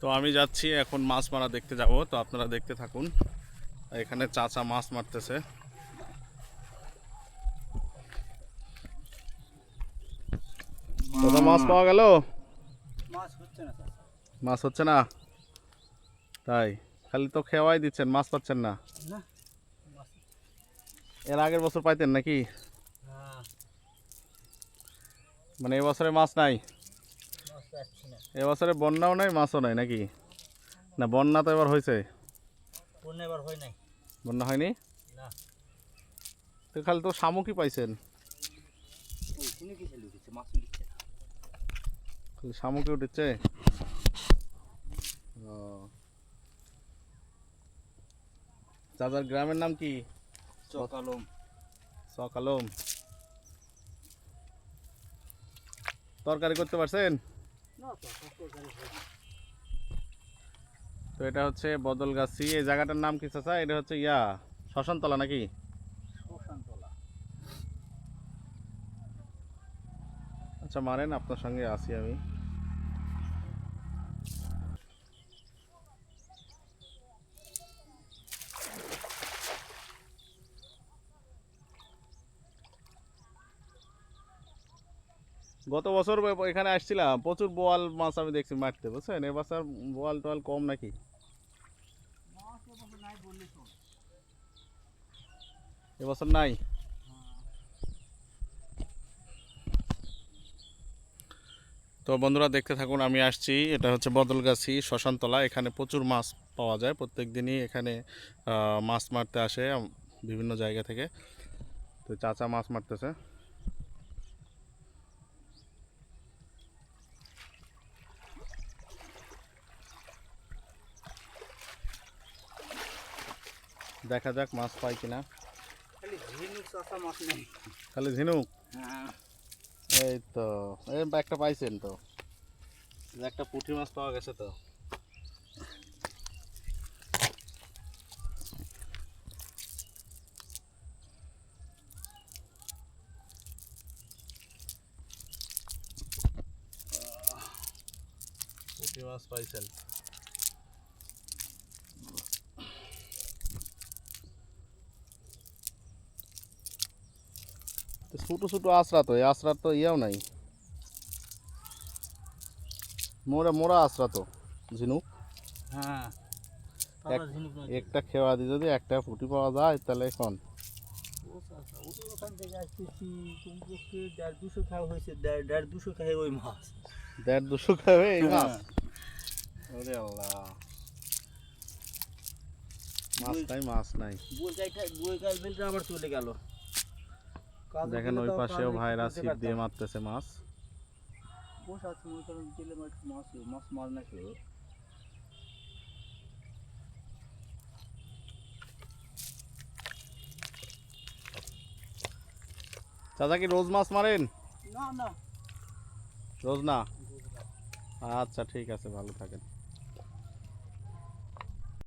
তো আমি যাচ্ছি এখন মাছ মারা দেখতে যাব তো আপনারা দেখতে থাকুন। এখানে চাচা মাছ মারতেছে। মাছ পাওয়া গেল? মাছ হচ্ছে না মাছ হচ্ছে না? তাই খালি তো খেওয়াই দিচ্ছেন মাছ পাচ্ছেন না? এর আগের বছর পাইতেন নাকি? হ্যাঁ। মানে এবছরে মাছ নাই? এবছরে বন্যাও নাই মাছও নাই নাকি? না বন্যা তো এবার হয়েছে পূর্ণ এবার হয় নাই। বন্যা হয়নি? না। তো খালি তো শামুকই পাইছেন। খালি শামুকই উঠেছে? চাচার গ্রামের নাম কি? চকালম সকালম তরকারি করতে পারছেন? তো এটা হচ্ছে বদলগাছি এই জায়গাটার নাম কি চাচা? এটা হচ্ছে ইয়া শ্মশানতলা নাকি? আচ্ছা মানেন আপনার সঙ্গে আসি আমি। গত বছর এখানে আসছিলাম, প্রচুর বোয়াল মাছ আমি দেখছি মারতে, বুঝছেন? এবছর বোয়াল টোয়াল কম নাকি? এবছর নাই? তো বন্ধুরা, দেখতে থাকুন, আমি আসছি। এটা হচ্ছে বদলগাছি শ্মশানতলা। এখানে প্রচুর মাছ পাওয়া যায়। প্রত্যেক দিনই এখানে মাছ মারতে আসে বিভিন্ন জায়গা থেকে। তো চাচা মাছ মারতেছে। দেখা যাক মাছ পাই কিনা। খালি ঝিনুক হ্যাঁ। এই তো এই একটা পাইছেন তো। একটা পুঁটি মাছ পাওয়া গেছে তো। পুঁটি মাছ পাইছেন। তো ছোটো ছোটো আশ্রা তো এই আশ্রার তো ইয়েও নাই। মোরা মোরা আশ্রা তো ঝিনুক। হ্যাঁ একটা খেওয়া দিয়ে যদি একটা ফুটি পাওয়া যায় তাহলে এখন। ও চাষা ও তো ওখান থেকে আসতেছি কমপক্ষে দেড় দুশো খাওয়া হয়েছে দেড় দেড় দুশো খাই ওই মাছ। দেড় দুশো খাবে এই মাছ? হ্যাঁ। ওরে আল্লাহ। মাছ নাই মাছ নাই। বই গাইটা বেলটা আবার চলে গেল। দেখেন ওই পাশেও ভাইরা ছিপ দিয়ে মারতেছে মাছ। বসে আছে মনে করেন গেলে মাছ মাছ মাছ মার না কেউ। চাচা কি রোজ মাছ মারেন? না না। রোজ না? আচ্ছা ঠিক আছে ভালো থাকেন।